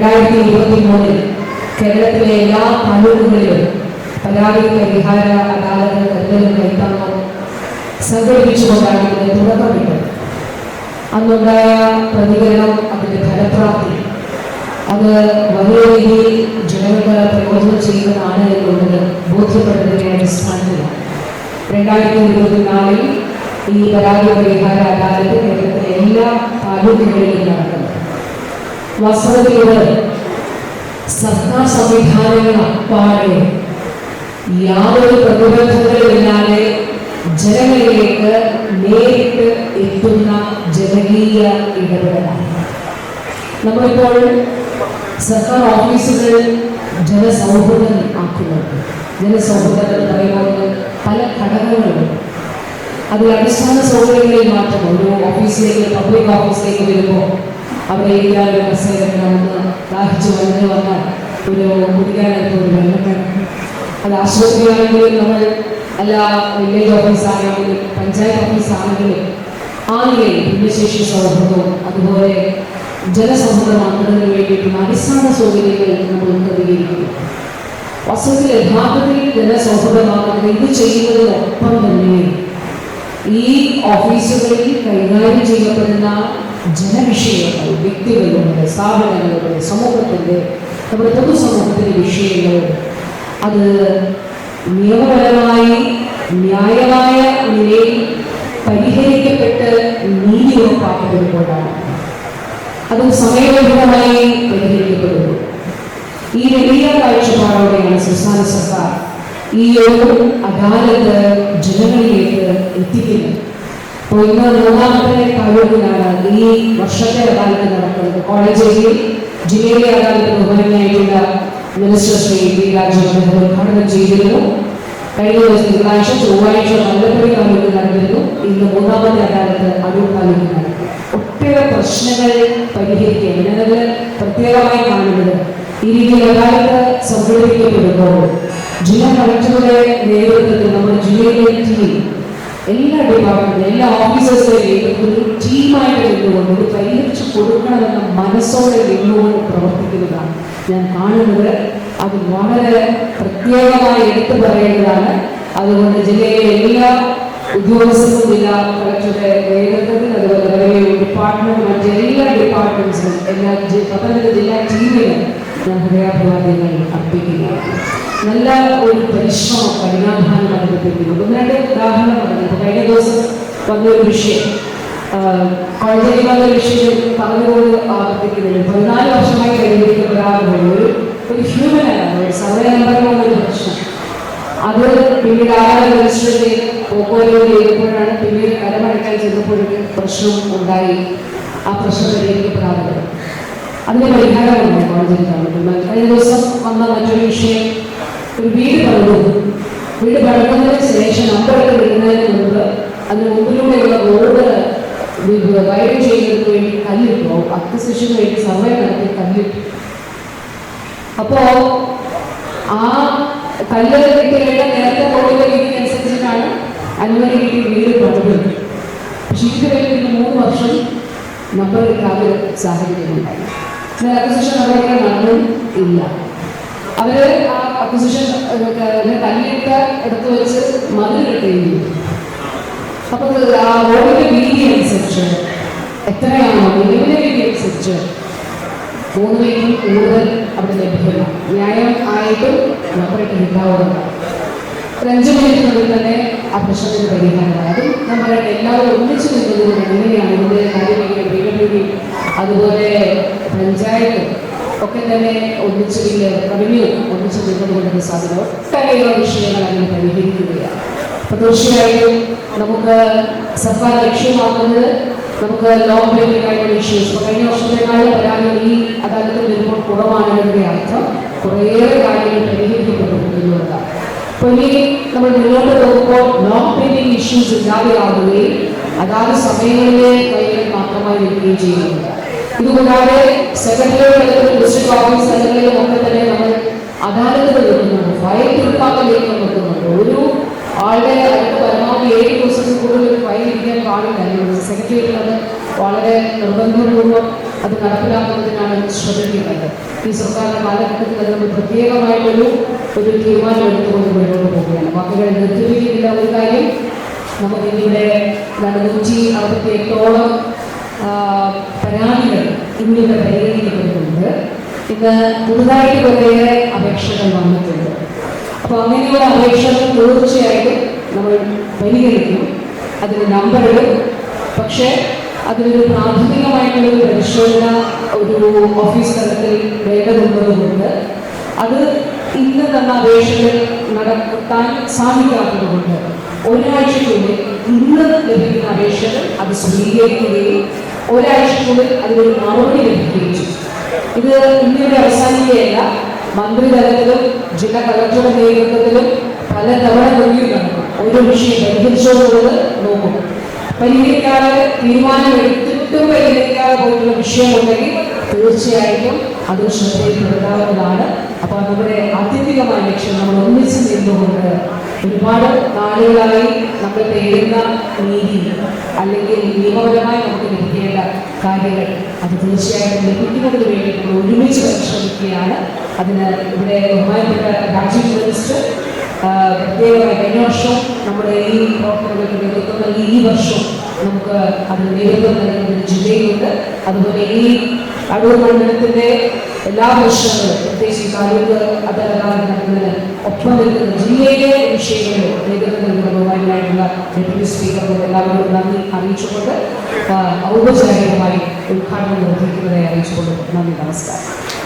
രണ്ടായിരത്തി ഇരുപത്തി മൂന്നിൽ കേരളത്തിലെ എല്ലാ താലൂക്കുകളിലും പരാതി പരിഹാര അദാലത്ത് കരുതലും കൈത്താങ്ങും സംഘടിപ്പിച്ചുകൊണ്ടാണ് ഇതിന് തുടക്കമിട്ടത്. അന്നുണ്ടായ പ്രതികരണം അതിന്റെ ഫലപ്രാപ്തി. അത് വലിയ രീതിയിൽ ജനങ്ങൾക്ക് പ്രയോജനം ചെയ്യുന്നതാണ് എന്നുള്ളത് ബോധ്യപ്പെടുന്നതിന്റെ അടിസ്ഥാനത്തിലാണ്. രണ്ടായിരത്തി ഇരുപത്തിനാലിൽ ഈ പരാതി പരിഹാര അദാലത്ത് കേരളത്തിലെ എല്ലാ താലൂക്കുകളിലും നടക്കുന്നത്. വാസ്തവത്തിൽ സർക്കാർ സംവിധാനങ്ങൾ അപ്പാടെ യാതൊരു പ്രതിബന്ധങ്ങളുമില്ലാതെ ജനങ്ങളിലേക്ക് നേരിട്ട് എത്തുന്ന ജനകീയ ഇടപെടലാണ്. നമ്മളിപ്പോൾ സർക്കാർ ഓഫീസുകൾ ജനസൗഹൃദം ആക്കുന്നുണ്ട്. ജനസൗഹൃദം എന്ന് പറയുമ്പോൾ പല ഘടകങ്ങളുണ്ട്. അതിൽ അടിസ്ഥാന സൗകര്യങ്ങളിൽ മാറ്റം. ഒരു ഓഫീസിലേക്ക് പബ്ലിക് ഓഫീസിലേക്ക് വരുമ്പോൾ അവിടെ ഇരിക്കാനൊരു കസേരകളൊന്ന് ദാഹിച്ചു വന്നു വന്നാൽ ഒരു കുടിക്കാനായിട്ട് ഒരു വെള്ളം അത് ആശുപത്രിയാണെങ്കിലും നമ്മൾ അല്ല വില്ലേജ് ഓഫീസാണെങ്കിലും പഞ്ചായത്ത് ഓഫീസാണെങ്കിലും ആളുകളെയും ഭിന്നശേഷി സൗഹൃദവും അതുപോലെ ജനസൗഹൃദമാക്കുന്നതിന് വേണ്ടിയിട്ടുള്ള അടിസ്ഥാന സൗകര്യങ്ങൾ നമ്മൾ ക്രമീകരിക്കുന്നു വാസ്തവത്തിൽ യഥാർത്ഥത്തിൽ ജനസൗഹൃദമാക്കുന്നത് ഇത് ചെയ്യുന്നതിനൊപ്പം തന്നെ ഈ ഓഫീസുകളിൽ കൈകാര്യം ചെയ്യപ്പെടുന്ന ജനവിഷയങ്ങൾ വ്യക്തികളുടെ സ്ഥാപനങ്ങളുടെ സമൂഹത്തിന്റെ നമ്മുടെ പൊതുസമൂഹത്തിന്റെ വിഷയങ്ങൾ. അത് നിയമപരമായി ന്യായമായ നിലയിൽ പരിഹരിക്കപ്പെട്ട് നീതി ഉറപ്പാക്കപ്പെടുമ്പോഴാണ് അത് സമയബന്ധിതമായി പരിഹരിക്കപ്പെടുന്നു. ഈ വലിയ കാഴ്ചപ്പാടോടെയാണ് സംസ്ഥാന സർക്കാർ ഈ ഒരു അദാലത്ത് ജനങ്ങളിലേക്ക് എത്തിക്കുന്നത്. അപ്പോൾ ഇന്ന് മൂന്നാമത്തെ താലൂക്കിലാണ് ഈ വർഷത്തെ അദാലത്ത് നടക്കുന്നത്. കോളേജിൽ ജില്ലയിലെ അദാലത്തിന് ബഹുമാനായിട്ടുള്ള മിനിസ്റ്റർ ശ്രീ പി രാജീവ് ഉദ്ഘാടനം ചെയ്തിരുന്നു. കഴിഞ്ഞ ദിവസം തിങ്കളാഴ്ച ചൊവ്വാഴ്ച മല്ലപ്പള്ളി താലൂക്കിൽ നടന്നിരുന്നു. ഇന്ന് മൂന്നാമത്തെ അദാലത്ത് അടൂർ താലൂക്കിൽ നടക്കും ഒട്ടേറെ പ്രശ്നങ്ങൾ പരിഹരിക്കുക ഞാനത് പ്രത്യേകമായി കാണുന്നത് ഈ രീതിയിൽ അദാലത്ത് സംഘടിപ്പിക്കപ്പെടുമ്പോൾ ജില്ലാ കളക്ടറുടെ നേതൃത്വത്തിൽ നമ്മുടെ ജില്ലയിലെ ടീം എല്ലാ ഡിപ്പാർട്ട്മെന്റും എല്ലാ ഓഫീസേഴ്സിലെയും ഒരു ടീമായിട്ട് നിന്നുകൊണ്ട് ഒരു പരിഹരിച്ചു കൊടുക്കണമെന്ന മനസ്സോടെ നിന്നുകൊണ്ട് പ്രവർത്തിക്കുന്നതാണ് ഞാൻ കാണുന്നത്. അത് വളരെ പ്രത്യേകമായി എടുത്തു പറയേണ്ടതാണ്. അതുകൊണ്ട് ജില്ലയിലെ എല്ലാ ഉദ്യോഗസ്ഥരും ജില്ലാ കളക്ടറുടെ നേതൃത്വത്തിൽ അതുപോലെ റവന്യൂ ഡിപ്പാർട്ട്മെന്റ് മറ്റെല്ലാ ഡിപ്പാർട്ട്മെന്റ്സിനും എല്ലാ പത്തനംതിട്ട ജില്ലാ ടീമിനും ഞാൻ ഹൃദയാഭിവാദ്യങ്ങൾ അർപ്പിക്കുകയാണ് നല്ല ഒരു പരിശ്രമം കഠിനാധാനം നടത്തിപ്പിക്കുന്നു. ഒന്ന് രണ്ട് ഉദാഹരണം പറഞ്ഞു. കഴിഞ്ഞ ദിവസം വന്നൊരു വിഷയം കോളേജിൽ വന്ന വിഷയം പറഞ്ഞുകൊണ്ട് ആവർത്തിക്കുന്നുണ്ട്. പതിനാല് വർഷമായി പരിഹരിക്കപ്പെടാറുള്ള ഒരു ഒരു ഹ്യൂമനാണ് ഒരു സർവേ നമ്പറിലുള്ള ഒരു പ്രശ്നം അത് പിന്നീട് ആരാധന മനുഷ്യരുടെയും പോക്കോലോ ചെയ്തപ്പോഴാണ് പിന്നീട് കരമടക്കാൻ ചെന്നപ്പോഴൊക്കെ പ്രശ്നം ഉണ്ടായി. ആ പ്രശ്നം പരിഹരിക്കപ്പെടാറുള്ളത് അതിന് പരിഹാരമുണ്ട് കോളേജിൽ കാണുന്നത്. കഴിഞ്ഞ ദിവസം വന്ന മറ്റൊരു വിഷയം ഒരു വീട് പണിതു. വീട് പണിതുന്നതിന് ശേഷം നമ്പറൊക്കെ വിടുന്നതിന് മുമ്പ് അതിന് മുമ്പിലൂടെയുള്ള റോഡ് വൈഡ് ചെയ്യുന്നതിന് വേണ്ടി കല്ലിട്ടു. അക്വസിഷന് വേണ്ടി സർവേ നടത്തി കല്ലിട്ടു. അപ്പോ ആ കല്ല് കിട്ടിയ നേരത്തെ റോഡിലെ രീതി അനുസരിച്ചിട്ടാണ് അനുമതി കിട്ടി വീട് പണിത് പക്ഷെ ഇതുവരെ പിന്നെ മൂന്ന് വർഷം നമ്പർ കാൽ ഒരു സാഹചര്യം ഉണ്ടായി അക്വസിഷൻ നടപടികൾ നടന്നും ഇല്ല. അവർ ആ അക്വസിഷൻ തല്ലിട്ട എടുത്ത് വെച്ച് മതിൽ കിട്ടുകയും അപ്പൊ ആ ഓടിന്റെ വീതി അനുസരിച്ച് എത്രയാണോ നിലവിലെ വീതി അനുസരിച്ച് പേരിൽ കൂടുതൽ അവിടെ ലഭിക്കില്ല ന്യായം ആയിട്ടും നമ്പറിട്ട് കിട്ടാവുന്നതാണ് ഒരു അഞ്ച് മിനിറ്റിനുള്ളിൽ തന്നെ ആ പ്രശ്നത്തിന് പരിഹാരമായത് നമ്മൾ എല്ലാവരും ഒന്നിച്ചു നിൽക്കുന്നത് എങ്ങനെയാണ് ഇതിന്റെ കാര്യമെങ്കിലും വീടുകളിൽ അതുപോലെ പഞ്ചായത്ത് ഒക്കെ തന്നെ ഒന്നിച്ച് റവന്യൂ ഒന്നിച്ച് നിന്നതുകൊണ്ട് ഇത് സാധ്യത ഒട്ടനേകം വിഷയങ്ങൾ അങ്ങനെ പരിഹരിക്കുകയാണ്. അപ്പൊ തീർച്ചയായും നമുക്ക് സർക്കാർ ലക്ഷ്യമാക്കുന്നത് നമുക്ക് ലോങ് പേയ്മെന്റ് ആയിട്ടുള്ള ഇഷ്യൂസ് ഇപ്പൊ കഴിഞ്ഞ വർഷത്തെക്കാളും പരാതികൾ ഈ അദാലത്തിൽ വരുമ്പോൾ കുറവാണെന്നതിന്റെ അർത്ഥം കുറേയേറെ കാര്യങ്ങൾ പരിഹരിക്കപ്പെട്ടു എന്നുള്ളതാണ്. അപ്പൊ ഇനി നമ്മൾ മുന്നോട്ട് നോക്കുമ്പോൾ ലോങ് പെൻഡിങ് ഇഷ്യൂസ് ഇല്ലാതെയാവുകയും അതാത് സമയങ്ങളിലെ കൈകൾ മാത്രമായി വരികയും ചെയ്യുന്നുണ്ട് ഇതുകൂടാതെ സെക്രട്ടറിയുടെ ഡിസ്ട്രിക്ട് ഓഫീസ് തലങ്ങളിലും ഒക്കെ തന്നെ നമ്മൾ അദാലത്തുകൾ വെക്കുന്നുണ്ട് ഫയൽ തീർപ്പാക്കലേക്ക് വെക്കുന്നുണ്ട് ഒരു ആളുടെ അടുത്ത് പരമാവധി ഏഴ് ദിവസത്തിൽ കൂടുതൽ ഒരു ഫയൽ ഇരിക്കാൻ പാടില്ല. സെക്രട്ടറിയിൽ അത് വളരെ നിർബന്ധപൂർവം അത് നടപ്പിലാക്കുന്നതിനാണ് ശ്രദ്ധിക്കുന്നത് ഈ സർക്കാരിന്റെ കാലഘട്ടത്തിൽ അത് നമ്മൾ പ്രത്യേകമായിട്ടൊരു ഒരു തീരുമാനം എടുത്തുകൊണ്ട് മുന്നോട്ട് പോവുകയാണ്. വാക്കുകൾ നിർദ്ദേശിക്കുന്നില്ല ഒരു കാര്യം നമുക്ക് ഏതാണ്ട് നൂറ്റി അറുപത്തി എട്ടോളം പരാതികൾ ഇന്നിവിടെ പരിഗണിക്കപ്പെടുന്നുണ്ട് ഇന്ന് പുതുതായിട്ട് കുറേയേറെ അപേക്ഷകൾ വന്നിട്ടുണ്ട്. അപ്പോൾ അങ്ങനെയുള്ള അപേക്ഷകൾ തീർച്ചയായിട്ടും നമ്മൾ പരിഗണിക്കും. അതിന് നമ്പറുകൾ പക്ഷേ അതിനൊരു പ്രാഥമികമായിട്ടുള്ള ഒരു പരിശോധന ഒരു ഓഫീസ് തലത്തിൽ വേണ്ടതുള്ളതുകൊണ്ട് അത് ഇന്ന് തന്ന അപേക്ഷകൾ നടത്താൻ സാധിക്കാത്തതുകൊണ്ട് ഒരാഴ്ചയ്ക്കുള്ളിൽ ഇന്ന് ലഭിക്കുന്ന അപേക്ഷകൾ അത് സ്വീകരിക്കുകയും ഒരാഴ്ചയ്ക്കുള്ളിൽ അതിനൊരു മറുപടി ലഭിക്കുകയും ചെയ്യും ഇത് ഇന്ത്യയുടെ അവസാനിക്കുകയല്ല. മന്ത്രിതലത്തിലും ജില്ലാ കളക്ടറുടെ നേതൃത്വത്തിലും പല തവണ നടക്കും ഓരോ വിഷയം പരിഹരിച്ചോടുള്ളത് നോക്കും. പരിഹരിക്കാതെ തീരുമാനമെടുത്തിട്ടും പരിഹരിക്കാതെ പോയിട്ടുള്ള വിഷയമുണ്ടെങ്കിൽ തീർച്ചയായിട്ടും അത് ശ്രദ്ധയിൽപ്പെടുത്താവുന്നതാണ്. അപ്പോൾ നമ്മുടെ ആത്യന്തികമായ ലക്ഷ്യം നമ്മൾ ഒന്നിച്ച് നിന്നുകൊണ്ട് ഒരുപാട് നാളുകളായി നമ്മൾ തേടുന്ന നീതി അല്ലെങ്കിൽ നിയമപരമായി നമുക്ക് ലഭിക്കേണ്ട കാര്യങ്ങൾ. അത് തീർച്ചയായിട്ടും ലഭിക്കുന്നതിന് വേണ്ടി നമ്മൾ ഒരുമിച്ച് പരിശ്രമിക്കുകയാണ്. അതിന് ഇവിടെ ബഹുമാനപ്പെട്ട രാജീവ് മിനിസ്റ്റർ പ്രത്യേകമായി കഴിഞ്ഞ വർഷം നമ്മുടെ ഈ പ്രവർത്തനങ്ങൾക്ക് നേതൃത്വം നൽകി. ഈ വർഷം നമുക്ക് അതിന് നേതൃത്വം നൽകുന്ന ഒരു ജില്ലയുണ്ട് അതുപോലെ ഈ അടൂർ മണ്ഡലത്തിന്റെ എല്ലാ വർഷങ്ങളും പ്രത്യേകിച്ച് താലൂക്ക് അതല്ലാതെ നടക്കുന്നതിന് ഒപ്പം നിൽക്കുന്ന ജില്ലയിലെ വിഷയങ്ങളിൽ നേതൃത്വം നൽകുന്ന ബഹുമാനായിട്ടുള്ള ഡെപ്യൂട്ടി സ്പീക്കർക്ക് എല്ലാവരോടും നന്ദി അറിയിച്ചുകൊണ്ട് ഔപചാരികമായി ഉദ്ഘാടനം നിർവഹിക്കുന്നതായി അറിയിച്ചുകൊണ്ട് നന്ദി നമസ്കാരം.